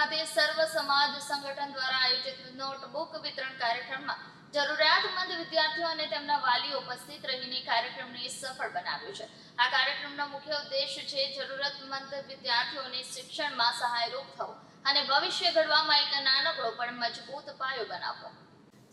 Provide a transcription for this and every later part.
ખાતે સર્વ સમાજ સંગઠન દ્વારા આયોજિત નોટબુક વિતરણ કાર્યક્રમમાં જરૂરિયાતમંદ વિદ્યાર્થીઓ અને તેમના વાલીઓ ઉપસ્થિત રહીને કાર્યક્રમને સફળ બનાવ્યો છે. આ કાર્યક્રમનો મુખ્ય ઉદ્દેશ છે જરૂરતમંદ વિદ્યાર્થીઓને શિક્ષણમાં સહાયરૂપ થવું અને ભવિષ્ય ઘડવામાં એક નાનકડો પણ મજબૂત પાયો બનાવવો.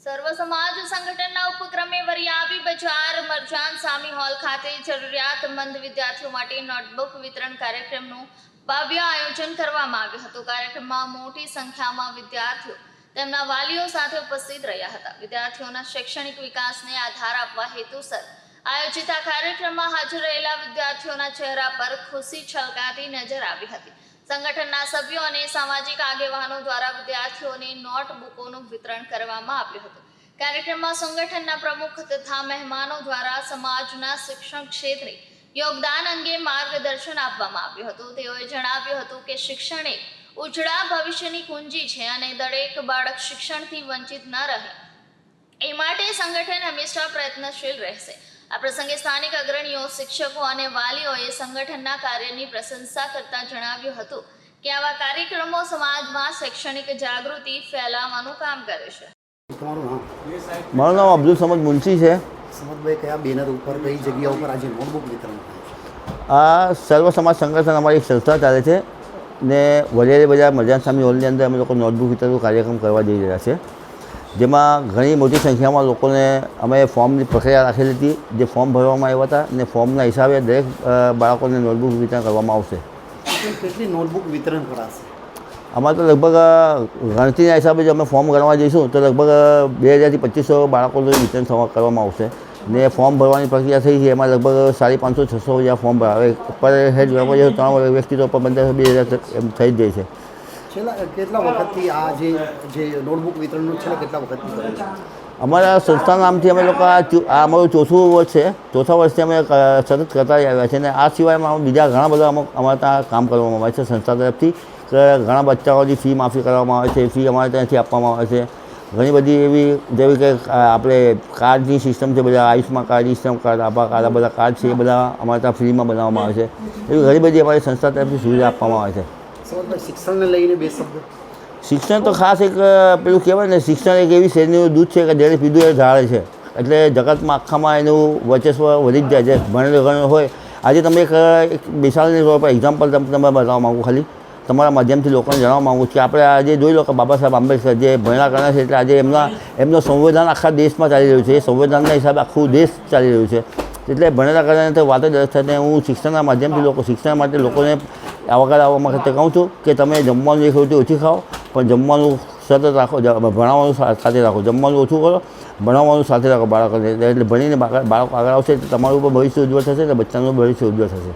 સર્વ સમાજ સંગઠનના ઉપક્રમે વરિયાવી બજાર મરજાન સામી હોલ ખાતે જરૂરિયાતમંદ વિદ્યાર્થીઓ માટે નોટબુક વિતરણ કાર્યક્રમનું ભવ્ય આયોજન કરવામાં આવ્યું હતું કાર્યક્રમમાં મોટી સંખ્યામાં વિદ્યાર્થીઓ તેમના વાલીઓ સાથે ઉપસ્થિત રહ્યા હતા. વિદ્યાર્થીઓના શૈક્ષણિક વિકાસને આધાર આપવા હેતુસર આયોજિત આ કાર્યક્રમમાં હાજર રહેલા વિદ્યાર્થીઓના ચહેરા પર ખુશી છલકાતી નજર આવી હતી. સંગઠનના સભ્યો અને સામાજિક આગેવાનો દ્વારા વિદ્યાર્થીઓને નોટબુકોનું વિતરણ કરવામાં આવ્યું હતું. કાર્યક્રમમાં સંગઠનના પ્રમુખ તથા મહેમાનો દ્વારા સમાજના શિક્ષણ ક્ષેત્રે યોગદાન અંગે માર્ગદર્શન આપવામાં આવ્યું હતું. તેઓએ જણાવ્યું હતું કે શિક્ષણ એ ઉજળા ભવિષ્યની કુંજી છે અને દરેક બાળક શિક્ષણથી વંચિત ન રહે. એ માટે સંગઠન હંમેશા પ્રયત્નશીલ રહેશે. આ પ્રસંગે સ્થાનિક અગ્રણીઓ, શિક્ષકો અને વાલીઓએ સંગઠનના કાર્યની પ્રશંસા કરતા જણાવ્યું હતું કે આવા કાર્યક્રમો સમાજમાં શૈક્ષણિક જાગૃતિ ફેલાવવાનું કામ કરે છે. મારું નામ અબ્દુલ સમદ મુનશી છે. સમતભાઈ કયા બેનર ઉપર કઈ જગ્યા ઉપર આજે નોટબુક વિતરણ આ સર્વ સમાજ સંગઠન અમારી એક સંસ્થા ચાલે છે ને વડિયારી બજાર મજાન સ્વામી હોલની અંદર અમે લોકો નોટબુક વિતરણનો કાર્યક્રમ કરવા જઈ રહ્યા છે. જેમાં ઘણી મોટી સંખ્યામાં લોકોને અમે ફોર્મની પ્રક્રિયા રાખેલી હતી જે ફોર્મ ભરવામાં આવ્યા હતા અને ફોર્મના હિસાબે દરેક બાળકોને નોટબુક વિતરણ કરવામાં આવશે. કેટલી નોટબુક વિતરણ કરાશે? અમારે તો લગભગ ગણતરીના હિસાબે જો અમે ફોર્મ ગણવા જઈશું તો લગભગ બે હજારથી પચીસો બાળકોનું વિતરણ કરવામાં આવશે. ને ફોર્મ ભરવાની પ્રક્રિયા થઈ છે. એમાં લગભગ સાડી પાંચસો છસો હજાર ફોર્મ ભરાવે. પર હેડ જોવા જઈએ ત્રણ વ્યક્તિ તો પંદર બે હજાર એમ થઈ જ જાય છે. છેલ્લા કેટલા વખતથી આ જે જે નોટબુક વિતરણનું છેલ્લા કેટલા વખતથી કરે અમારા સંસ્થા નામથી અમે લોકો આ અમારું ચોથું વર્ષ છે. ચોથા વર્ષથી અમે સતત કરતા આવ્યા છે અને આ સિવાયમાં બીજા ઘણા બધા અમુક અમારે ત્યાં કામ કરવામાં આવે છે સંસ્થા તરફથી. ઘણા બચ્ચાઓની ફી માફી કરવામાં આવે છે ફી અમારે ત્યાંથી આપવામાં આવે છે. ઘણી બધી એવી જેવી કે આપણે કાર્ડની સિસ્ટમ છે બધા આયુષ્યમાં કાર્ડ ઇસ્ટમ કાર્ડ આભા કાર્ડ આ બધા કાર્ડ છે એ બધા અમારે ત્યાં ફ્રીમાં બનાવવામાં આવે છે. એવી ઘણી બધી અમારી સંસ્થા તરફથી સુવિધા આપવામાં આવે છે. શિક્ષણને લઈને બે શબ્દ. શિક્ષણ તો ખાસ એક પેલું કહેવાય ને શિક્ષણ એક એવી શેરીનું દૂધ છે કે જેને પીધું એ ઝાડે છે. એટલે જગતમાં આખામાં એનું વર્ચસ્વ વધી જ જાય છે. ભણેલો ગણેલો હોય. આજે તમે એક મિસાલની એક્ઝામ્પલ તમે તમે બતાવવા માગું ખાલી. તમારા માધ્યમથી લોકોને જણાવવા માગું છું કે આપણે આજે જોઈ લો કે બાબા સાહેબ આંબેડકર જે ભણેલા ગણ્યા છે, એટલે આજે એમના, એમનું સંવિધાન આખા દેશમાં ચાલી રહ્યું છે. એ સંવિધાનના હિસાબે આખું દેશ ચાલી રહ્યું છે. એટલે ભણેલા ગણ્યાને તો વાત જ અલગ થાય ને હું શિક્ષણના માધ્યમથી લોકો, શિક્ષણ માટે લોકોને આવકાર આવવા માટે કહું છું કે તમે જમવાનું એક રોટી ઓછી ખાઓ, પણ જમવાનું સતત રાખો ભણાવવાનું સાથે રાખો. જમવાનું ઓછું કરો, ભણાવવાનું સાથે રાખો બાળકોને. એટલે ભણીને બાળકો આગળ આવશે તમારું પણ ભવિષ્ય ઉજ્જવળ થશે અને બચ્ચાનું ભવિષ્ય ઉજ્જવળ થશે.